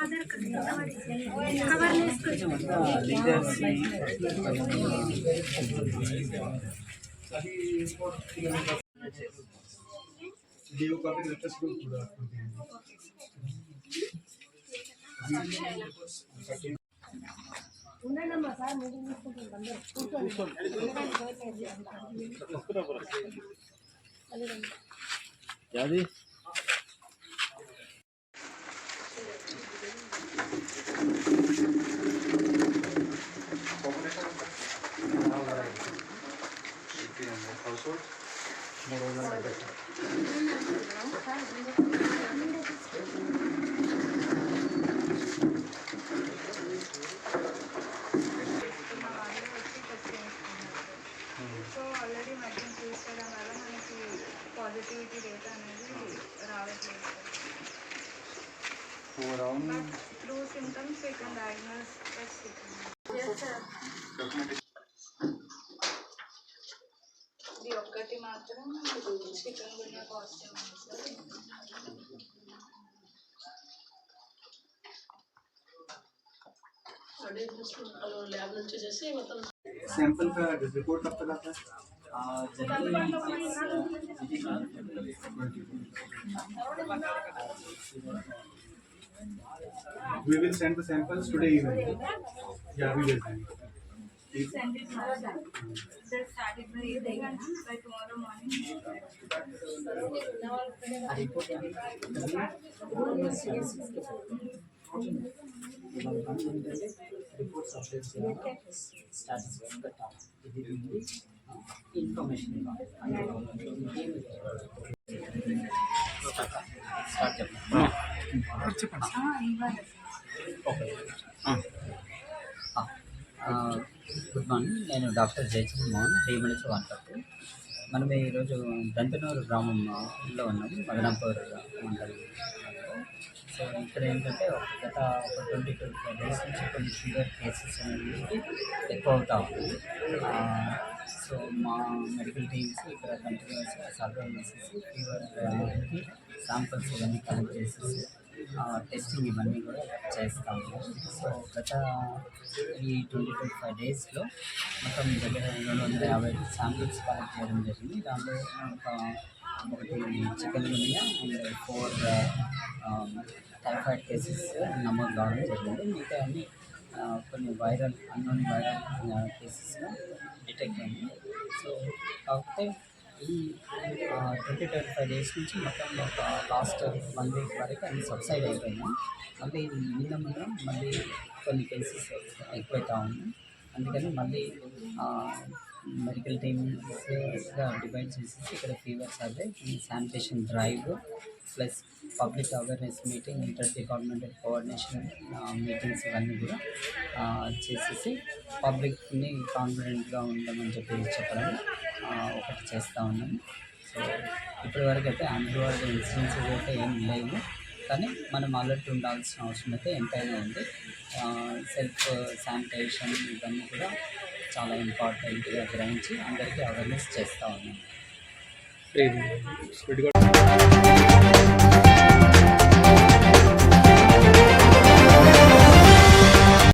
Aadhaar card cover వేసుకోవచ్చు DO copy letters కూడా ఉండమ్మా సార్ మీటింగ్ తీసుకుంటుంటాం కూర్చోండి क्या दी Thank you. So already medicine use చేయడం వల్ల మనకి పాజిటివిటీ రేట్ అనేది రావట్లేదు around but through symptoms you can diagnose test ఇది ఒక్కటి మాత్రం చికెన్ గున్యా పాజిటివ్ ఉంది సార్ ల్యాబ్ నుంచి వచ్చేసి మొత్తం सैंपल का रिपोर्ट कब तक आता है We will send the samples today evening. Yeah, we will. send Send it now. Just start it by evening by tomorrow morning. Status ఇది ఇన్ఫర్మేషన్ గుడ్ మార్నింగ్ నేను డాక్టర్ జయచంద్ర మోహన్ రేమణిచి వాడతాను మనం ఈరోజు దంతనూరు గ్రామంలో ఉన్నాము మదనాపూర్ మండలం. సో ఇక్కడ ఏంటంటే ఒక గత ఒక ట్వంటీ ట్వంటీ ఫైవ్ డేస్ నుంచి కొన్ని ఫీవర్ కేసెస్ అనేవి ఎక్కువ అవుతా ఉంది సో మా మెడికల్ టీమ్స్ ఇక్కడ కంటిన్యూస్గా సర్వే చేసేసి ఫీవర్కి శాంపిల్స్ ఇవన్నీ కలెక్ట్ చేసేసి టెస్టింగ్ ఇవన్నీ కూడా చేస్తాము సో గత ఈ ట్వంటీ ట్వంటీ ఫైవ్ డేస్లో మొత్తం దగ్గర రెండు వందల యాభై శాంపిల్స్ కలెక్ట్ చేయడం జరిగింది. దాంట్లో ఒక ఒకటి chikungunya and four typhoid cases నమోదు కావడం జరిగింది. మిగతా అన్ని కొన్ని viral unknown viral cases detect అయింది. సో కాకపోతే ఈ ట్వంటీ ట్వంటీ ఫైవ్ డేస్ నుంచి మొత్తం ఒక లాస్ట్ వన్ వీక్ వరకు అన్ని సబ్సైడ్ అయిపోయినాయి. మళ్ళీ నిన్న మొన్న మళ్ళీ కొన్ని కేసెస్ ఎక్కువైతా ఉన్నాయి. అందుకని మళ్ళీ మెడికల్ టీమ్స్గా డివైడ్ చేసేసి ఇక్కడ fever survey sanitation drive plus public awareness meeting inter departmental coordination meetings ఇవన్నీ కూడా చేసేసి పబ్లిక్ని కాన్ఫిడెంట్గా ఉండమని చెప్పి చెప్పడం ఒకటి చేస్తూ ఉన్నాను సో ఇప్పటివరకు అయితే అన్రివర్డ్ ఇన్సిడెన్సెస్ అయితే ఏం లేవు. కానీ మనం అలర్ట్ ఉండాల్సిన అవసరం అయితే ఎంతైనా ఉంది. సెల్ఫ్ శానిటైజేషన్ ఇవన్నీ కూడా చాలా ఇంపార్టెంట్గా గ్రహించి అందరికీ అవేర్నెస్ చేస్తూ ఉన్నాం.